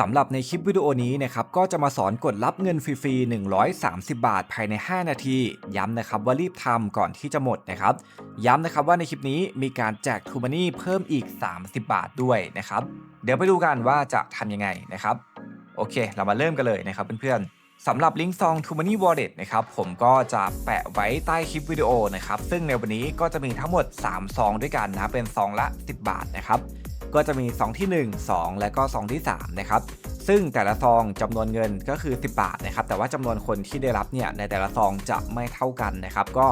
สำหรับในคลิปวิดีโอนี้นะครับก็จะมาสอนกดรับเงินฟรีๆ 130 บาทภายใน 5 นาที ย้ำนะครับว่ารีบทำก่อนที่จะหมดนะครับ ย้ำนะครับว่าในคลิปนี้มีการแจกทูมานี่เพิ่มอีก 30 บาทด้วยนะครับ เดี๋ยวไปดูกันว่าจะทำยังไงนะครับ โอเค เรามาเริ่มกันเลยนะครับเพื่อนๆสำหรับลิงก์ซอง t o Money Wallet นะครับผมก็จะแปะไว้ใต้คลิปวิดีโอนะครับซึ่งในวันนี้ก็จะมีทั้งหมด 3 ซองด้วยกันนะเป็นซองละ 10 บาทนะครับ ก็จะมีซองที่ 1 2 และก็ซองที่3นะครับซึ่งแต่ละซองจำนวนเงินก็คือ 10 บาทนะครับแต่ว่าจำนวนคนที่ได้รับเนี่ยในแต่ละซองจะไม่เท่ากันนะครับก็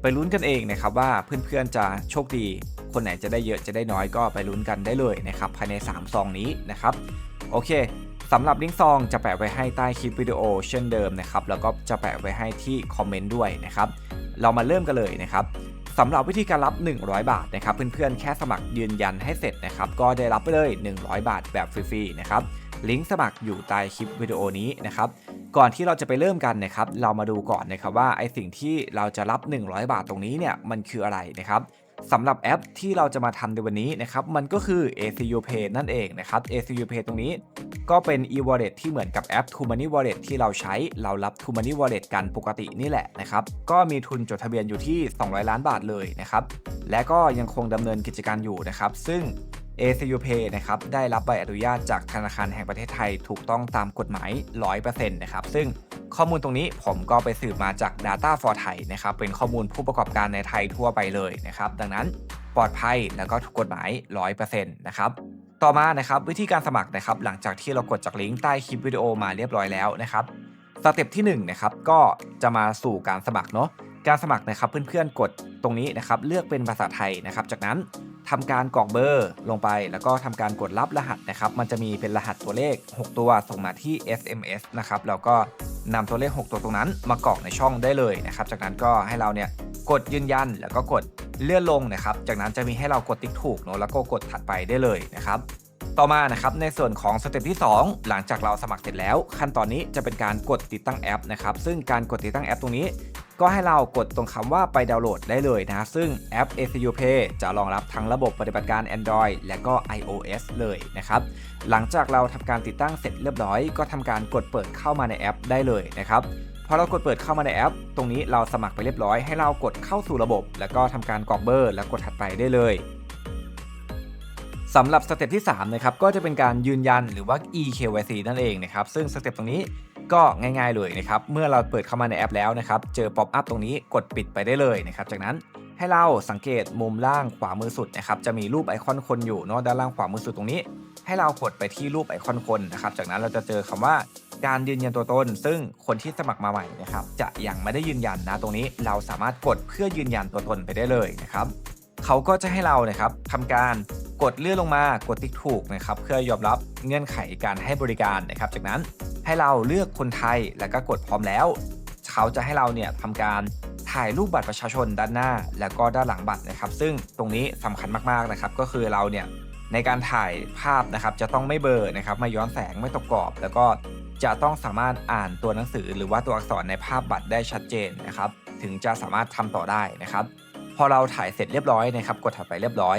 ไปลุ้นกันเองนะครับว่าเพื่อนๆจะโชคดี คนไหนจะได้เยอะจะได้น้อยก็ไปลุ้นกันได้เลยนะครับภายใน 3 ซองนี้นะครับโอเคสำหรับลิงก์ซองจะแปะไว้ให้ใต้คลิปวิดีโอเช่นเดิมนะครับแล้วก็จะแปะไว้ให้ที่คอมเมนต์ด้วยนะครับเรามาเริ่มกันเลยนะครับ สำหรับวิธีการรับ 100 บาทนะครับเพื่อนๆแค่สมัครยืนยันให้เสร็จนะครับก็ได้รับไปเลย 100 บาทแบบฟรีๆนะครับลิงก์สมัครอยู่ใต้คลิปวิดีโอนี้นะครับก่อนที่เราจะไปเริ่มกันนะครับเรามาดูก่อนนะครับว่าไอสิ่งที่เราจะรับ 100 บาทตรงนี้เนี่ยมันคืออะไรนะครับ สำหรับแอปที่เราจะมาทำในวันนี้นะครับมันก็คือ ACU Pay นั่นเองนะครับ ACU Pay ตรงนี้ก็เป็น e-wallet ที่เหมือนกับแอป True Money Wallet ที่เราใช้เรารับ True Money Wallet กันปกตินี่แหละนะครับก็มีทุนจดทะเบียนอยู่ที่ 200 ล้านบาทเลยนะครับและก็ยังคงดำเนินกิจการอยู่นะครับซึ่ง ACU Pay นะครับได้รับใบอนุญาตจากธนาคารแห่งประเทศไทยถูกต้องตามกฎหมาย 100%นะครับซึ่งข้อมูลตรงนี้ผมก็ไปสืบมาจาก Data for Thai นะครับเป็นข้อมูลผู้ประกอบการในไทยทั่วไปเลยนะครับดังนั้นปลอดภัยแล้วก็ถูกกฎหมาย 100%นะครับต่อมานะครับวิธีการสมัครนะครับหลังจากที่เรากดจากลิงก์ใต้คลิปวิดีโอมาเรียบร้อยแล้วนะครับสเต็ปที่1นะครับก็จะมาสู่การสมัครเนาะการสมัครนะครับเพื่อนๆกดตรงนี้นะครับเลือกเป็นภาษาไทยนะครับจากนั้น ทำการกรอกเบอร์ลงไป แล้วก็ทำการกดรับรหัสนะครับ มันจะมีเป็นรหัสตัวเลข 6 ตัวส่งมาที่ SMS นะครับแล้วก็นำตัวเลข 6 ตัวตรงนั้น มากรอกในช่องได้เลยนะครับ จากนั้นก็ให้เราเนี่ยกดยืนยันแล้วก็กดเลื่อนลงนะครับ จากนั้นจะมีให้เรากดติ๊กถูกเนาะแล้วก็กดถัดไปได้เลยนะครับ ต่อมานะครับในส่วนของสเต็ปที่ 2 หลังจากเราสมัครเสร็จแล้ว ขั้นตอนนี้จะเป็นการกดติดตั้งแอปนะครับซึ่งการกดติดตั้งแอปตรงนี้ ก็ให้เรากดตรงคำว่าไปดาวน์โหลดได้เลยนะซึ่งแอป ACU Pay จะรองรับทั้งระบบปฏิบัติการ Android และก็ iOS เลยนะครับหลังจากเราทำการติดตั้งเสร็จเรียบร้อย ก็ทำการกดเปิดเข้ามาในแอปได้เลยนะครับพอเรากดเปิดเข้ามาในแอป ตรงนี้เราสมัครไปเรียบร้อยให้เรากดเข้าสู่ระบบ แล้วก็ทำการกรอกเบอร์ แล้วกดถัดไปได้เลยสำหรับสเต็ปที่3นะครับก็จะเป็นการยืนยันหรือว่า eKYC นั่นเองนะครับซึ่งสเต็ปตรงนี้ ก็ง่ายๆเลยนะครับเมื่อเราเปิดเข้ามาในแอปแล้วนะครับเจอป๊อปอัพตรงนี้กดปิดไปได้เลยนะครับจากนั้นให้เราสังเกตมุมล่างขวามือสุดนะครับจะมีรูปไอคอนคนอยู่เนาะด้านล่างขวามือสุดตรงนี้ ให้เรากดไปที่รูปไอคอนคนนะครับจากนั้นเราจะเจอคำว่าการยืนยันตัวตน ซึ่งคนที่สมัครมาใหม่นะครับจะยังไม่ได้ยืนยันนะตรงนี้เราสามารถกดเพื่อยืนยันตัวตนไปได้เลยนะครับเขาก็จะให้เรานะครับทำการ กดเลื่อนลงมากดติ๊กถูกนะครับเพื่อยอมรับเงื่อนไขการให้บริการนะครับ จากนั้นให้เราเลือกคนไทยแล้วก็กดพร้อมแล้ว เขาจะให้เราเนี่ยทำการถ่ายรูปบัตรประชาชนด้านหน้า แล้วก็ด้านหลังบัตรนะครับ ซึ่งตรงนี้สำคัญมากๆนะครับ ก็คือเราเนี่ยในการถ่ายภาพนะครับจะต้องไม่เบลอนะครับไม่ย้อนแสงไม่ตกกรอบ แล้วก็จะต้องสามารถอ่านตัวหนังสือ หรือว่าตัวอักษรในภาพบัตรได้ชัดเจนนะครับ ถึงจะสามารถทำต่อได้นะครับ พอเราถ่ายเสร็จเรียบร้อยนะครับ กดถัดไปเรียบร้อย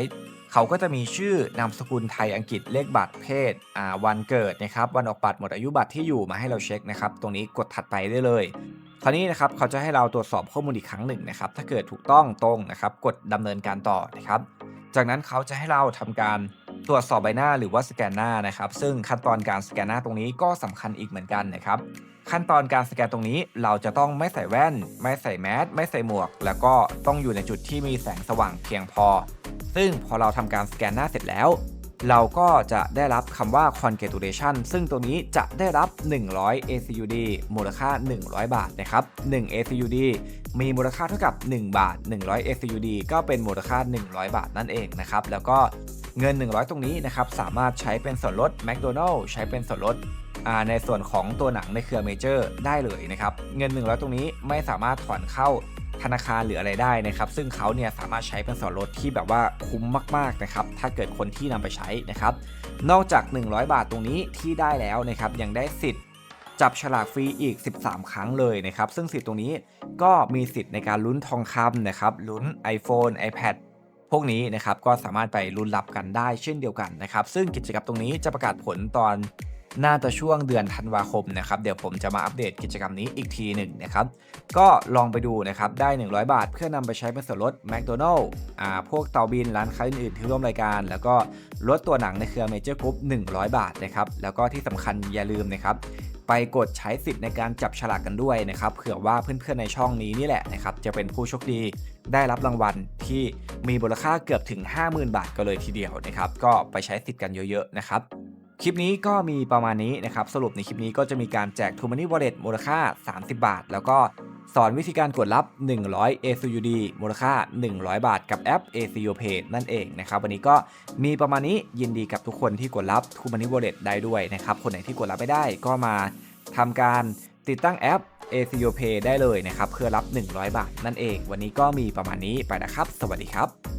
เขาก็จะมีชื่อนามสกุลไทยอังกฤษเลขบัตรเพศวันเกิดนะครับวันออกบัตรหมดอายุบัตรที่อยู่มาให้เราเช็คนะครับตรงนี้กดถัดไปได้เลยคราวนี้นะครับเขาจะให้เราตรวจสอบข้อมูลอีกครั้งหนึ่งนะครับถ้าเกิดถูกต้องตรงนะครับกดดำเนินการต่อนะครับ จากนั้นเขาจะให้เราทำการตรวจสอบใบหน้าหรือว่าสแกนหน้านะครับ ซึ่งขั้นตอนการสแกนหน้าตรงนี้ก็สำคัญอีกเหมือนกันนะครับ ขั้นตอนการสแกนตรงนี้เราจะต้องไม่ใส่แว่น ไม่ใส่แมสไม่ใส่หมวก แล้วก็ต้องอยู่ในจุดที่มีแสงสว่างเพียงพอ ซึ่งพอเราทำการสแกนหน้าเสร็จแล้ว เราก็จะได้รับคำว่า congratulation ซึ่งตัวนี้จะได้รับ 100 ACUD มูลค่า 100 บาทนะครับ 1 ACUD มีมูลค่าเท่ากับ 1 บาท 100 ACUD ก็เป็นมูลค่า 100 บาทนั่นเองนะครับ แล้วก็เงิน 100 ตรงนี้นะครับ สามารถใช้เป็นส่วนลด McDonald ใช้เป็นส่วนลดในส่วนของตัวหนังในเครือเมเจอร์ได้เลยนะครับ เงิน 100 ตรงนี้ไม่สามารถถอนเข้า ธนาคารหรืออะไรได้นะครับ ซึ่งเขาเนี่ยสามารถใช้เป็นส่วนลดที่แบบว่าคุ้มมากๆนะครับ ถ้าเกิดคนที่นำไปใช้นะครับ นอกจาก 100 บาทตรงนี้ที่ได้แล้วนะครับยังได้สิทธิ์จับฉลากฟรีอีก 13 ครั้งเลยนะครับ ซึ่งสิทธิ์ตรงนี้ก็มีสิทธิ์ในการลุ้นทองคำนะครับลุ้น iPhone iPad พวกนี้นะครับก็สามารถไปลุ้นรับกันได้เช่นเดียวกันนะครับ ซึ่งกิจกรรมตรงนี้จะประกาศผลตอน น่าจะช่วงเดือนธันวาคมนะครับ เดี๋ยวผมจะมาอัปเดตกิจกรรมนี้อีกทีหนึ่งนะครับ ก็ลองไปดูนะครับ ได้ 100 บาท เพื่อนำไปใช้เป็นส่วนลดแมคโดนัลล์อ่าพวกเตาบินร้านค้าอื่นๆที่ร่วมรายการ แล้วก็ลดตัวหนังในเครือเมเจอร์กรุ๊ป100 บาทนะครับ แล้วก็ที่สำคัญอย่าลืมนะครับไปกดใช้สิทธิ์ในการจับฉลากกันด้วยนะครับเผื่อว่าเพื่อนๆในช่องนี้นี่แหละนะครับจะเป็นผู้โชคดีได้รับรางวัลที่มีมูลค่าเกือบถึง 50,000 บาทกันเลยทีเดียวนะครับก็ไปใช้สิทธิ์กันเยอะๆนะครับ คลิปนี้ก็มีประมาณนี้นะครับ สรุปในคลิปนี้ก็จะมีการแจก t ูมานี่วอลเล็ตมูลค่า 30 บาท แล้วก็สอนวิธีการกดรับ 100 ACUD มูลค่า 100 บาท กับแอป ACU Pay นั่นเองนะครับ วันนี้ก็มีประมาณนี้ยินดีกับทุกคนที่กดรับ t ูมานี่วอลเล็ตได้ด้วยนะครับ คนไหนที่กดรับไม่ได้ก็มาทำการติดตั้งแอป ACU Pay ได้เลยนะครับ เพื่อรับ 100 บาทนั่นเอง วันนี้ก็มีประมาณนี้ไปนะครับ สวัสดีครับ